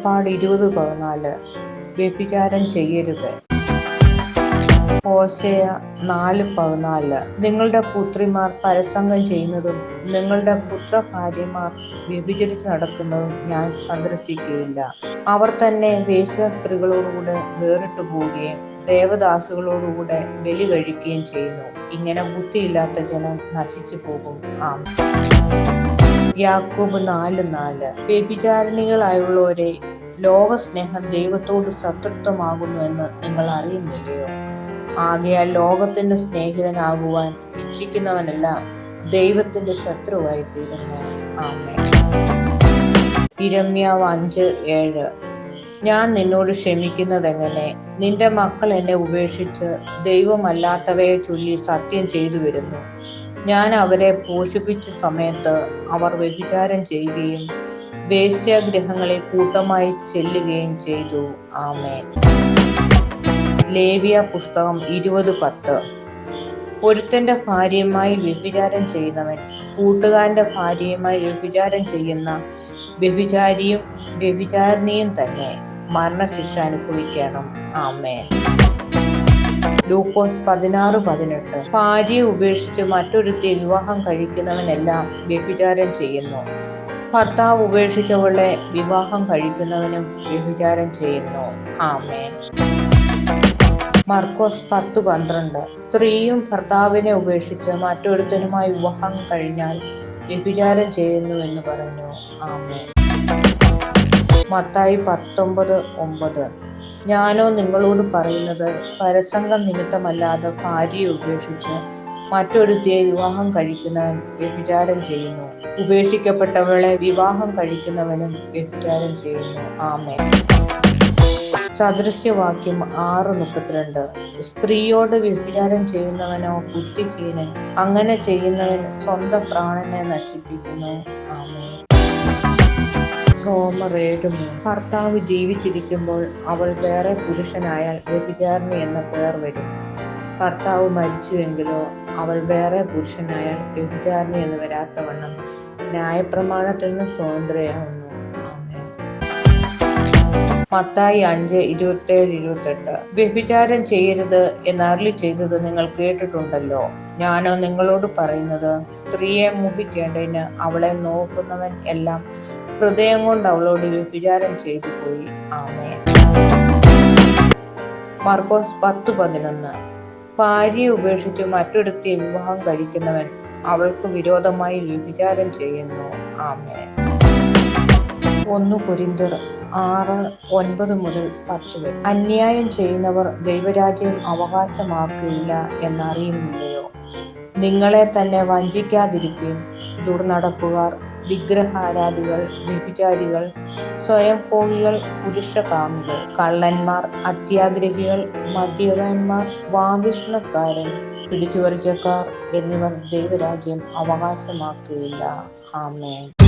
പുറപ്പാട് ഇരുപത് പതിനാല്. വ്യഭിചാരം ചെയ്യരുത്. ഓശയ നാല് പതിനാല്. നിങ്ങളുടെ പുത്രിമാർ പരസംഗം ചെയ്യുന്നതും നിങ്ങളുടെ പുത്രഭാര്യമാർ വ്യഭിചരിച്ച് നടക്കുന്നതും ഞാൻ സന്ദർശിക്കുകയില്ല. അവർ തന്നെ വേശ്യാസ്ത്രീകളോടുകൂടെ വേറിട്ടു പോവുകയും ദേവദാസുകളോടുകൂടെ ബലി കഴിക്കുകയും ചെയ്യുന്നു. ഇങ്ങനെ ബുദ്ധിയില്ലാത്ത ജനം നശിച്ചു പോകും. ആം യാക്കോബ് നാല് നാല്. വ്യഭിചാരിണികളായുള്ളവരെ ലോകസ്നേഹം ദൈവത്തോട് ശത്രുത്വമാകുന്നുവെന്ന് നിങ്ങൾ അറിയുന്നില്ലയോ? ആകയാൽ ലോകത്തിന്റെ സ്നേഹിതനാകുവാൻ ഇച്ഛിക്കുന്നവനെല്ലാം ദൈവത്തിന്റെ ശത്രുവായി തീരുന്നു ഇരമ്യാവ് അഞ്ച് ഏഴ്. ഞാൻ നിന്നോട് ക്ഷമിക്കുന്നതെങ്ങനെ? നിന്റെ മക്കൾ എന്നെ ഉപേക്ഷിച്ച് ദൈവമല്ലാത്തവയെ ചൊല്ലി സത്യം ചെയ്തു വരുന്നു ഞാൻ അവരെ പോഷിപ്പിച്ച സമയത്ത് അവർ വ്യഭിചാരം ചെയ്യുകയും വേശ്യാഗ്രഹങ്ങളിൽ കൂട്ടമായി ചെല്ലുകയും ചെയ്തു. ആമേൻ. ലേവിയ പുസ്തകം ഇരുപത് പത്ത്. ഒരുത്തന്റെ ഭാര്യയുമായി വ്യഭിചാരം ചെയ്യുന്നവൻ കൂട്ടുകാരന്റെ ഭാര്യയുമായി വ്യഭിചാരം ചെയ്യുന്ന വ്യഭിചാരിയും വ്യഭിചാരിണിയും തന്നെ മരണശിക്ഷ അനുഭവിക്കണം. ആമേ ലൂക്കോസ് പതിനാറ് പതിനെട്ട്. ഭാര്യയെ ഉപേക്ഷിച്ച് മറ്റൊരുത്തി വിവാഹം കഴിക്കുന്നവനെല്ലാം വ്യഭിചാരം ചെയ്യുന്നു. ഭർത്താവ് ഉപേക്ഷിച്ചവളെ വിവാഹം കഴിക്കുന്നവനും വ്യഭിചാരം ചെയ്യുന്നു. ആമേൻ. മർക്കോസ് പത്ത് പന്ത്രണ്ട്. സ്ത്രീയും ഭർത്താവിനെ ഉപേക്ഷിച്ച് മറ്റൊരുത്തനുമായി വിവാഹം കഴിഞ്ഞാൽ വ്യഭിചാരം ചെയ്യുന്നു എന്ന് പറഞ്ഞു ആമേ മത്തായി പത്തൊമ്പത് ഒമ്പത്. ഞാനോ നിങ്ങളോട് പറയുന്നത് പരസംഗം നിമിത്തമല്ലാതെ ഭാര്യയെ ഉപേക്ഷിച്ച് മറ്റൊരുത്തിയെ വിവാഹം കഴിക്കുന്നവൻ വ്യഭിചാരം ചെയ്യുന്നു. ഉപേക്ഷിക്കപ്പെട്ടവളെ വിവാഹം കഴിക്കുന്നവനും വ്യഭിചാരം ചെയ്യുന്നു. ആമേ സദൃശ്യവാക്യം ആറ് മുപ്പത്തിരണ്ട്. സ്ത്രീയോട് വ്യഭിചാരം ചെയ്യുന്നവനോ ബുദ്ധിഹീനൻ അങ്ങനെ ചെയ്യുന്നവൻ സ്വന്തം പ്രാണനെ നശിപ്പിക്കുന്നു. ആമേ റോമർ ഏഴ് ഭർത്താവ് ജീവിച്ചിരിക്കുമ്പോൾ അവൾ വേറെ പുരുഷനായാൽ വ്യഭിചാരിണി എന്ന പേർ വരും. ഭർത്താവ് മരിച്ചുവെങ്കിലോ അവൾ വേറെ പുരുഷനായാൽ വ്യഭിചാരിണി എന്ന് വരാത്തവണ്ണം ന്യായപ്രമാണത്തിൽ നിന്ന് സ്വതന്ത്രയാവുന്നു. മത്തായി അഞ്ച് ഇരുപത്തേഴ് ഇരുപത്തെട്ട്. വ്യഭിചാരം ചെയ്യരുത് എന്ന് എന്നരളി ചെയ്തത് നിങ്ങൾ കേട്ടിട്ടുണ്ടല്ലോ. ഞാനോ നിങ്ങളോട് പറയുന്നത് സ്ത്രീയെ മോഹിക്കേണ്ടതിന് അവളെ നോക്കുന്നവൻ എല്ലാം ഹൃദയം കൊണ്ട് അവളോട് വ്യഭിചാരം ചെയ്തു പോയി. ആമേ. മർക്കോസ് പത്ത് പതിനൊന്ന്. ഭാര്യയെ ഉപേക്ഷിച്ച് മറ്റൊരുത്തിയെ വിവാഹം കഴിക്കുന്നവൻ അവൾക്ക് വിരോധമായി വ്യഭിചാരം ചെയ്യുന്നു. ആമേ. ഒന്ന് കുരിന്തർ ആറ് ഒൻപത് മുതൽ പത്ത് വരെ. അന്യായം ചെയ്യുന്നവർ ദൈവരാജ്യം അവകാശമാക്കുകയില്ല എന്നറിയുന്നില്ലയോ? നിങ്ങളെ തന്നെ വഞ്ചിക്കാതിരിക്കും ദുർനടപ്പുകാർ. വിഗ്രഹാരാധികൾ വ്യഭിചാരികൾ സ്വയംഭോഗികൾ പുരുഷകാമികൾ കള്ളന്മാർ അത്യാഗ്രഹികൾ മദ്യപന്മാർ വാവിഷ്ണക്കാരൻ പിടിച്ചുപറിക്കക്കാർ എന്നിവർ ദൈവരാജ്യം അവകാശമാക്കുകയില്ല. ആമേൻ.